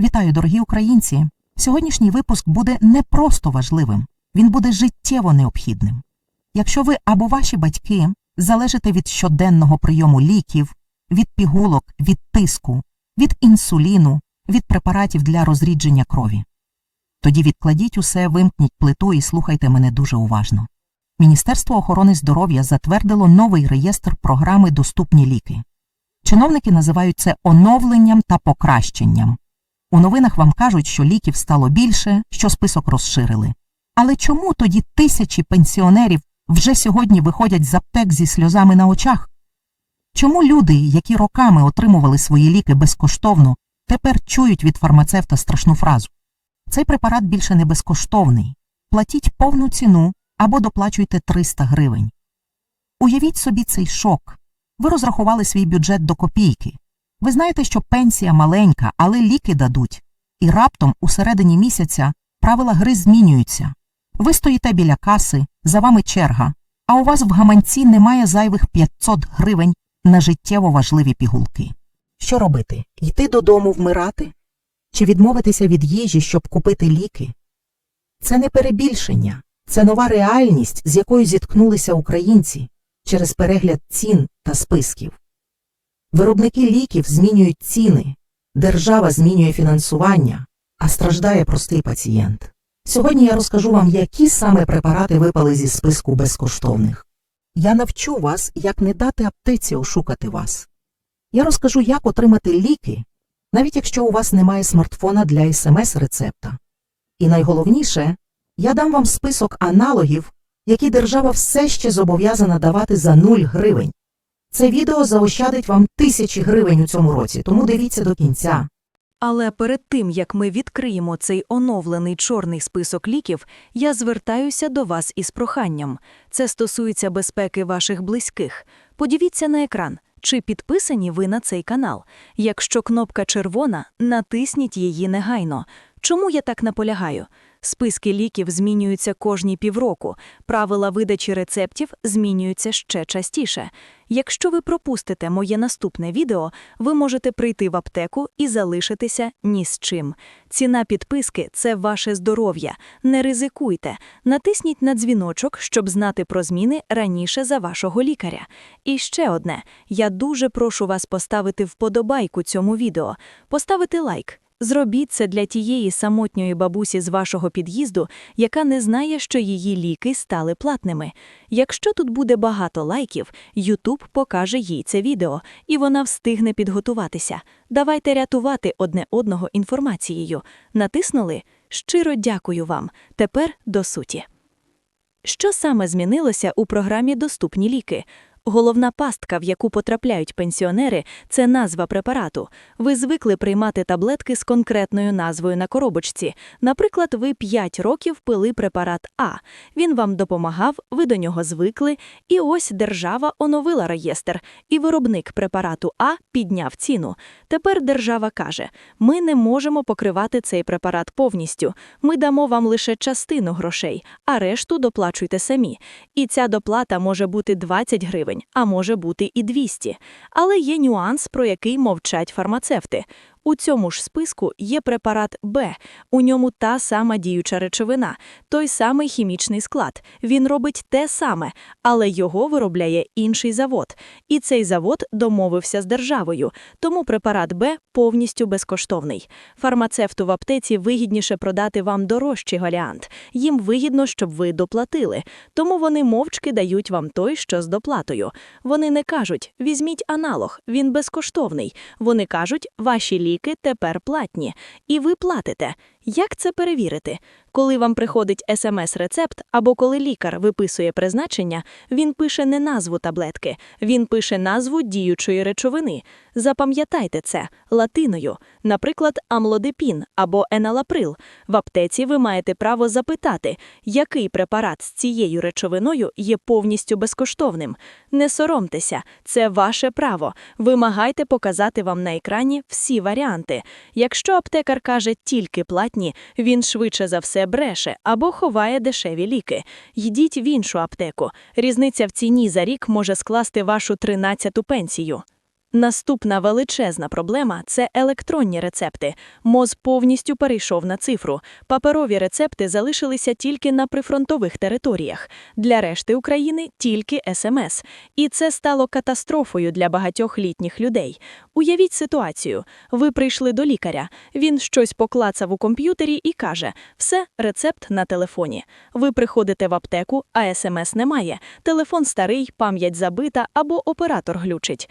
Вітаю, дорогі українці! Сьогоднішній випуск буде не просто важливим, він буде життєво необхідним. Якщо ви або ваші батьки залежите від щоденного прийому ліків, від пігулок, від тиску, від інсуліну, від препаратів для розрідження крові, тоді відкладіть усе, вимкніть плиту і слухайте мене дуже уважно. Міністерство охорони здоров'я затвердило новий реєстр програми Доступні ліки. Чиновники називають це оновленням та покращенням. У новинах вам кажуть, що ліків стало більше, що список розширили. Але чому тоді тисячі пенсіонерів вже сьогодні виходять з аптек зі сльозами на очах? Чому люди, які роками отримували свої ліки безкоштовно, тепер чують від фармацевта страшну фразу? Цей препарат більше не безкоштовний. Платіть повну ціну або доплачуйте 300 гривень. Уявіть собі цей шок. Ви розрахували свій бюджет до копійки. Ви знаєте, що пенсія маленька, але ліки дадуть. І раптом у середині місяця правила гри змінюються. Ви стоїте біля каси, за вами черга, а у вас в гаманці немає зайвих 500 гривень на життєво важливі пігулки. Що робити? Йти додому вмирати? Чи відмовитися від їжі, щоб купити ліки? Це не перебільшення, це нова реальність, з якою зіткнулися українці через перегляд цін та списків. Виробники ліків змінюють ціни, держава змінює фінансування, а страждає простий пацієнт. Сьогодні я розкажу вам, які саме препарати випали зі списку безкоштовних. Я навчу вас, як не дати аптеці ошукати вас. Я розкажу, як отримати ліки, навіть якщо у вас немає смартфона для смс-рецепта. І найголовніше, я дам вам список аналогів, які держава все ще зобов'язана давати за 0 гривень. Це відео заощадить вам тисячі гривень у цьому році, тому дивіться до кінця. Але перед тим, як ми відкриємо цей оновлений чорний список ліків, я звертаюся до вас із проханням. Це стосується безпеки ваших близьких. Подивіться на екран, чи підписані ви на цей канал. Якщо кнопка червона, натисніть її негайно. Чому я так наполягаю? Списки ліків змінюються кожні півроку, правила видачі рецептів змінюються ще частіше. Якщо ви пропустите моє наступне відео, ви можете прийти в аптеку і залишитися ні з чим. Ціна підписки це ваше здоров'я. Не ризикуйте. Натисніть на дзвіночок, щоб знати про зміни раніше за вашого лікаря. І ще одне: я дуже прошу вас поставити вподобайку цьому відео, поставити лайк. Зробіть це для тієї самотньої бабусі з вашого під'їзду, яка не знає, що її ліки стали платними. Якщо тут буде багато лайків, Ютуб покаже їй це відео, і вона встигне підготуватися. Давайте рятувати одне одного інформацією. Натиснули? Щиро дякую вам. Тепер до суті. Що саме змінилося у програмі Доступні ліки? Головна пастка, в яку потрапляють пенсіонери, це назва препарату. Ви звикли приймати таблетки з конкретною назвою на коробочці. Наприклад, ви 5 років пили препарат А. Він вам допомагав, ви до нього звикли, і ось держава оновила реєстр, і виробник препарату А підняв ціну. Тепер держава каже: ми не можемо покривати цей препарат повністю. Ми дамо вам лише частину грошей, а решту доплачуйте самі. І ця доплата може бути 20 гривень а може бути і 200. Але є нюанс, про який мовчать фармацевти. У цьому ж списку є препарат Б, у ньому та сама діюча речовина, той самий хімічний склад. Він робить те саме, але його виробляє інший завод. І цей завод домовився з державою, тому препарат Б повністю безкоштовний. Фармацевту в аптеці вигідніше продати вам дорожчий варіант. Їм вигідно, щоб ви доплатили. Тому вони мовчки дають вам той, що з доплатою. Вони не кажуть: візьміть аналог, він безкоштовний. Вони кажуть, ваші ліки ліки тепер платні, і ви платите. Як це перевірити? Коли вам приходить смс-рецепт або коли лікар виписує призначення, він пише не назву таблетки, він пише назву діючої речовини. Запам'ятайте це латиною, наприклад, амлодепін або еналаприл. В аптеці ви маєте право запитати, який препарат з цією речовиною є повністю безкоштовним. Не соромтеся, це ваше право. Вимагайте показати вам на екрані всі варіанти. Якщо аптекар каже тільки платні, він швидше за все бреше або ховає дешеві ліки. Йдіть в іншу аптеку. Різниця в ціні за рік може скласти вашу 13-ту пенсію. Наступна величезна проблема це електронні рецепти. МОЗ повністю перейшов на цифру. Паперові рецепти залишилися тільки на прифронтових територіях. Для решти України тільки СМС. І це стало катастрофою для багатьох літніх людей. Уявіть ситуацію. Ви прийшли до лікаря. Він щось поклацав у комп'ютері і каже: все, рецепт на телефоні. Ви приходите в аптеку, а СМС немає. Телефон старий, пам'ять забита або оператор глючить.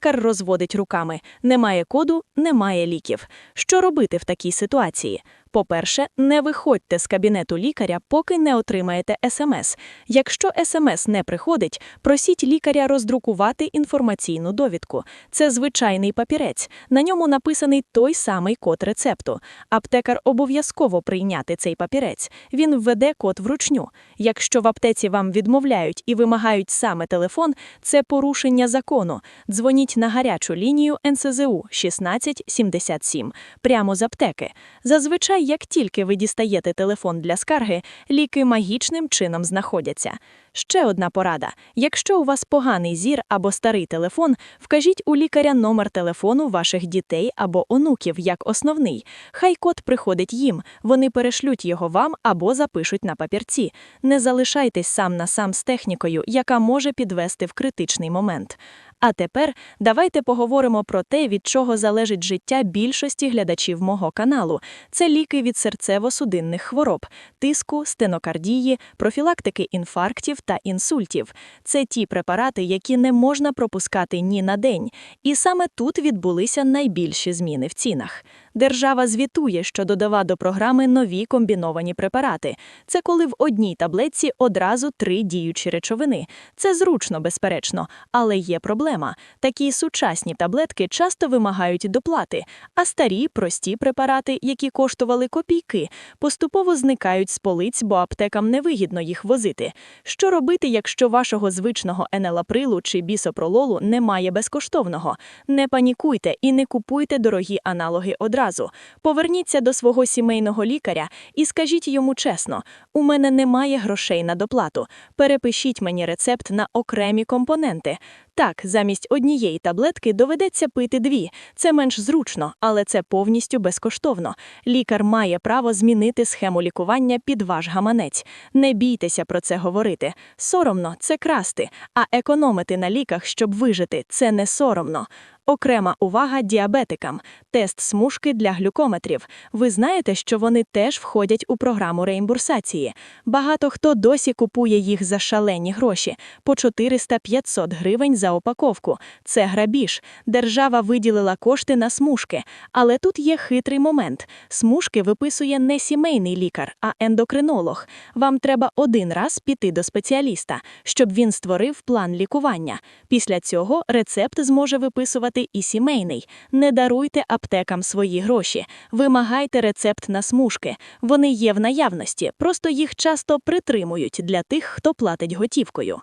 Аптекар розводить руками. Немає коду, немає ліків. Що робити в такій ситуації? По-перше, не виходьте з кабінету лікаря, поки не отримаєте СМС. Якщо СМС не приходить, просіть лікаря роздрукувати інформаційну довідку. Це звичайний папірець. На ньому написаний той самий код рецепту. Аптекар обов'язково прийняти цей папірець. Він введе код вручню. Якщо в аптеці вам відмовляють і вимагають саме телефон, це порушення закону. Дзвоніть на гарячу лінію НСЗУ 1677 прямо з аптеки. Зазвичай, як тільки ви дістаєте телефон для скарги, ліки магічним чином знаходяться. Ще одна порада: якщо у вас поганий зір або старий телефон, вкажіть у лікаря номер телефону ваших дітей або онуків як основний. Хай код приходить їм, вони перешлють його вам або запишуть на папірці. Не залишайтесь сам на сам з технікою, яка може підвести в критичний момент. А тепер давайте поговоримо про те, від чого залежить життя більшості глядачів мого каналу. Це ліки від серцево-судинних хвороб, тиску, стенокардії, профілактики інфарктів та інсультів. Це ті препарати, які не можна пропускати ні на день. І саме тут відбулися найбільші зміни в цінах. Держава звітує, що додава до програми нові комбіновані препарати. Це коли в одній таблетці одразу три діючі речовини. Це зручно, безперечно, але є проблема. Такі сучасні таблетки часто вимагають доплати, а старі, прості препарати, які коштували копійки, поступово зникають з полиць, бо аптекам невигідно їх возити. Що робити, якщо вашого звичного енелаприлу чи бісопрололу немає безкоштовного? Не панікуйте і не купуйте дорогі аналоги одразу. Поверніться до свого сімейного лікаря і скажіть йому чесно: у мене немає грошей на доплату. Перепишіть мені рецепт на окремі компоненти. Так, замість однієї таблетки доведеться пити дві. Це менш зручно, але це повністю безкоштовно. Лікар має право змінити схему лікування під ваш гаманець. Не бійтеся про це говорити. Соромно це красти, а економити на ліках, щоб вижити, це не соромно. Окрема увага діабетикам. Тест смужки для глюкометрів. Ви знаєте, що вони теж входять у програму реімбурсації. Багато хто досі купує їх за шалені гроші по 400-500 гривень за упаковку. Це грабіж. Держава виділила кошти на смужки. Але тут є хитрий момент. Смужки виписує не сімейний лікар, а ендокринолог. Вам треба один раз піти до спеціаліста, щоб він створив план лікування. Після цього рецепт зможе виписувати і сімейний. Не даруйте аптекам свої гроші. Вимагайте рецепт на смужки. Вони є в наявності, просто їх часто притримують для тих, хто платить готівкою.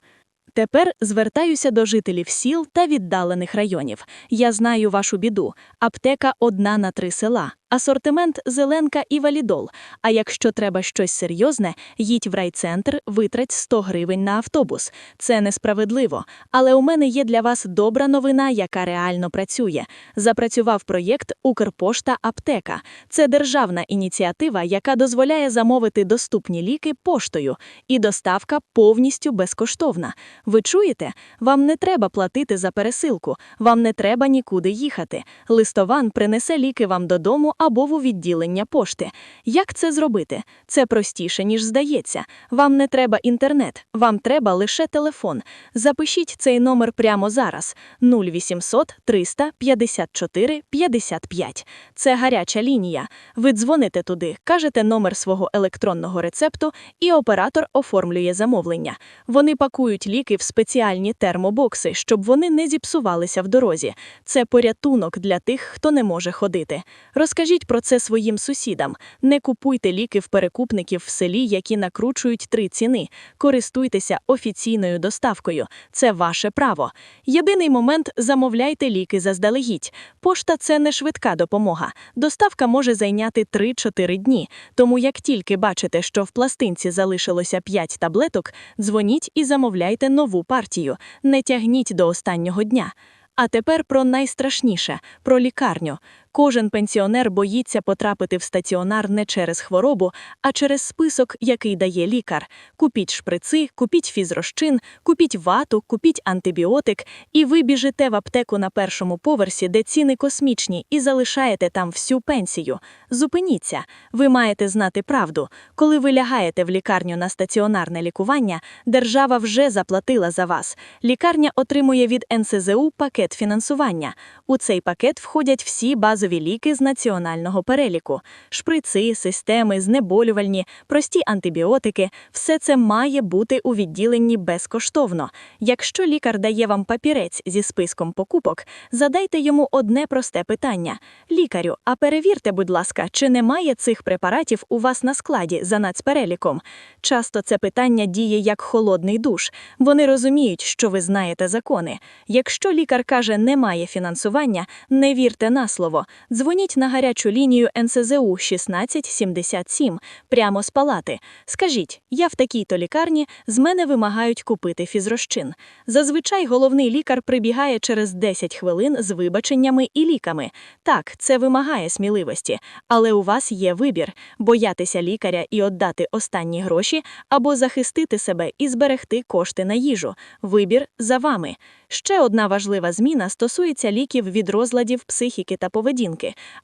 Тепер звертаюся до жителів сіл та віддалених районів. Я знаю вашу біду. Аптека одна на три села. Асортимент зеленка і валідол. А якщо треба щось серйозне, їдь в райцентр, витрать 100 гривень на автобус. Це несправедливо. Але у мене є для вас добра новина, яка реально працює. Запрацював проєкт Укрпошта Аптека. Це державна ініціатива, яка дозволяє замовити доступні ліки поштою. І доставка повністю безкоштовна. Ви чуєте? Вам не треба платити за пересилку, вам не треба нікуди їхати. Листован принесе ліки вам додому або в відділення пошти. Як це зробити? Це простіше, ніж здається. Вам не треба інтернет, вам треба лише телефон. Запишіть цей номер прямо зараз: 0800 354 55. Це гаряча лінія. Ви дзвоните туди, кажете номер свого електронного рецепту, і оператор оформлює замовлення. Вони пакують ліки в спеціальні термобокси, щоб вони не зіпсувалися в дорозі. Це порятунок для тих, хто не може ходити. Розкажіть про це своїм сусідам. Не купуйте ліки в перекупників в селі, які накручують три ціни. Користуйтеся офіційною доставкою. Це ваше право. Єдиний момент замовляйте ліки заздалегідь. Пошта це не швидка допомога. Доставка може зайняти 3-4 дні. Тому як тільки бачите, що в пластинці залишилося 5 таблеток, дзвоніть і замовляйте нову партію. Не тягніть до останнього дня. А тепер про найстрашніше про лікарню. Кожен пенсіонер боїться потрапити в стаціонар не через хворобу, а через список, який дає лікар. Купіть шприци, купіть фізрозчин, купіть вату, купіть антибіотик, і ви біжите в аптеку на першому поверсі, де ціни космічні, і залишаєте там всю пенсію. Зупиніться. Ви маєте знати правду. Коли ви лягаєте в лікарню на стаціонарне лікування, держава вже заплатила за вас. Лікарня отримує від НСЗУ пакет фінансування. У цей пакет входять всі базові ліки з національного переліку: шприци, системи, знеболювальні, прості антибіотики. Все це має бути у відділенні безкоштовно. Якщо лікар дає вам папірець зі списком покупок, задайте йому одне просте питання: лікарю, а перевірте, будь ласка, чи немає цих препаратів у вас на складі за нацпереліком. Часто це питання діє як холодний душ. Вони розуміють, що ви знаєте закони. Якщо лікар каже, немає фінансування, не вірте на слово. Дзвоніть на гарячу лінію НСЗУ 1677 прямо з палати. Скажіть, я в такій-то лікарні, з мене вимагають купити фізрозчин. Зазвичай головний лікар прибігає через 10 хвилин з вибаченнями і ліками. Так, це вимагає сміливості, але у вас є вибір боятися лікаря і віддати останні гроші, або захистити себе і зберегти кошти на їжу. Вибір за вами. Ще одна важлива зміна стосується ліків від розладів психіки та поведінки,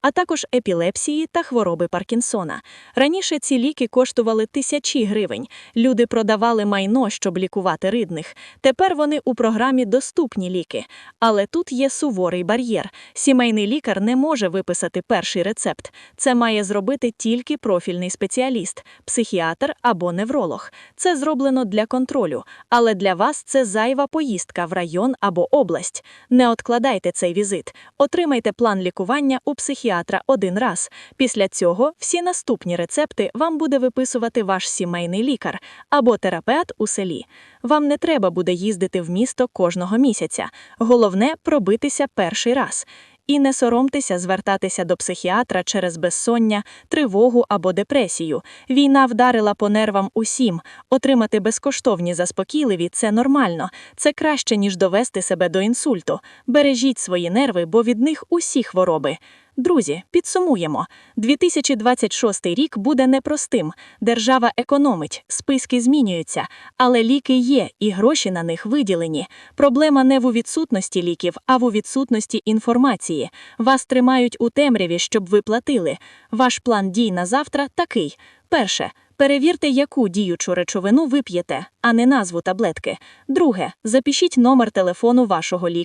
а також епілепсії та хвороби Паркінсона. Раніше ці ліки коштували тисячі гривень. Люди продавали майно, щоб лікувати ридних. Тепер вони у програмі доступні ліки. Але тут є суворий бар'єр. Сімейний лікар не може виписати перший рецепт. Це має зробити тільки профільний спеціаліст, психіатр або невролог. Це зроблено для контролю, але для вас це зайва поїздка в район або область. Не откладайте цей візит. Отримайте план лікування у психіатра один раз. Після цього всі наступні рецепти вам буде виписувати ваш сімейний лікар або терапевт у селі. Вам не треба буде їздити в місто кожного місяця. Головне пробитися перший раз. І не соромтеся звертатися до психіатра через безсоння, тривогу або депресію. Війна вдарила по нервам усім. Отримати безкоштовні заспокійливі це нормально. Це краще, ніж довести себе до інсульту. Бережіть свої нерви, бо від них усі хвороби. Друзі, підсумуємо. 2026 рік буде непростим. Держава економить, списки змінюються, але ліки є, і гроші на них виділені. Проблема не в відсутності ліків, а в відсутності інформації. Вас тримають у темряві, щоб ви платили. Ваш план дій на завтра такий: перше. Перевірте, яку діючу речовину ви п'єте, а не назву таблетки. Друге, запишіть номер телефону вашого лікаря.